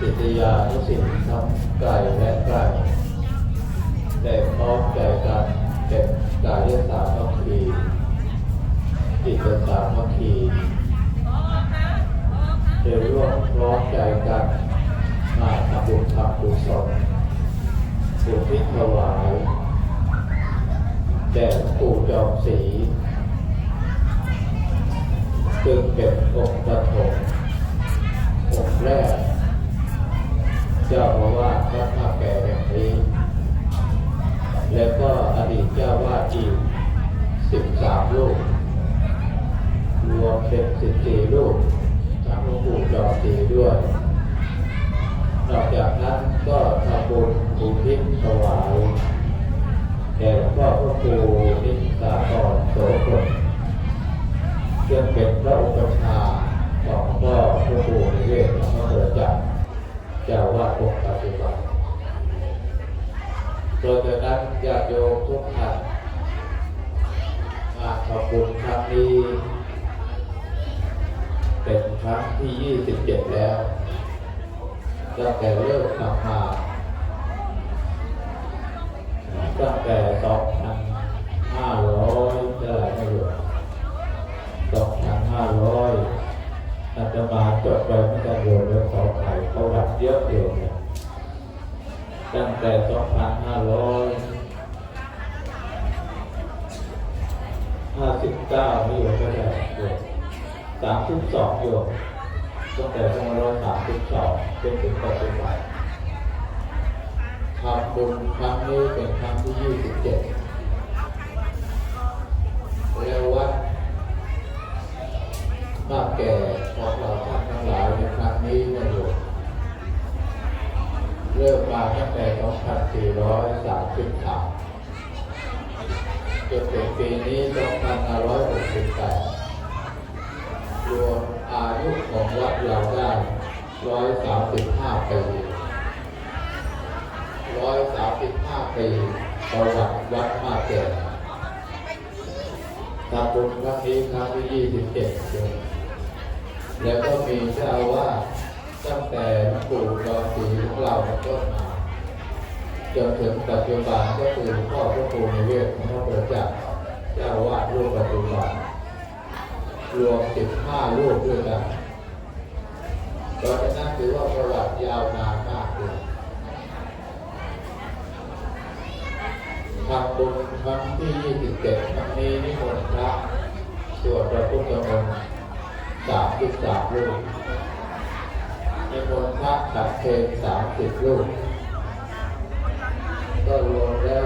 ศิษยานุสิษย์ทั้งไกลและใกล้แต่พร้อมใจกันเป็นกายสามัคคีจิตสามัคคีจะร่วมร้อมใจกันมาทำบุญทำกุศลสุญทิศถวายแด่ปู่จอมศรีซึ่งเป็นองค์ปฐมองค์แรก เจ้าอาวาสวัดท่าแก่แห่งนี้แล้วก็อดีตเจ้าวาดอีกสิบสามลูกรวมเป็นสิบสี่ลูกทั้งหลวงปู่จอดีด้วย นอกจากนั้นก็ทำบุญอุทิศถวายแด่หลวงพ่อพระครูนิสากรโสพลซึ่งเป็นพระอุปชฌาย์ของหลวงพ่อพระครูนิเวศน์หลวงพ่อเกิดจาก เจ้าว่าดองค์ปัจจุบันโดยจากนั้นญาติโยมทุกท่านมาขอบคุณครั้งนี้เป็นครั้งที่ 27 แล้วตั้งแต่เริ่มทำมาตั้งแต่สองพันห้าร้อยเท่าไหร่ไม่รู้สองพันห้าร้อยอาตมาจดไว้ไม่กันโยนแล้วขอไข่ ประวัติเยอะเดียวเนี่ยตั้งแต่สองพันห้าร้อยห้าสิบเก้าไม่อยู่ก็ได้โยมสามสิบสองโยมตั้งแต่สองร้อยสามสิบสองจนถึงปัจจุบันทำบุญครั้งนี้เป็นครั้งที่ยี่สิบเจ็ดแล้ววัดบ้านแก่ของเราท่านทั้งหลายในครั้งนี้นะโยม เริ่มมาตั้งแต่ 2433จนถึงปีนี้ 2568 รวมอายุของวัดเราได้ร้อยสามสิบห้าปีร้อยสามสิบห้าปีประวัติวัดมาเกิดทำบุญครั้งนี้ครั้งที่ยี่สิบเดือนแล้วก็มีเจ้าอาว่า ตั้งแต่หลวงปู่จอมศรีของเราเป็นต้นมาจนถึงปัจจุบันก็คือหลวงพ่อพระครูนิเวศของพระประจักษ์เจ้าวาดรูปปัจจุบันรวม15รูปด้วยกันเพราะฉะนั้นถือว่าประวัติยาวนานมากเลยทำบุญครั้งที่27ครั้งนี้นิมนต์พระสวดพระพุทธมนต์33รูป ในบนพระตักเกนสามสิบลูกก็รวมแล้ว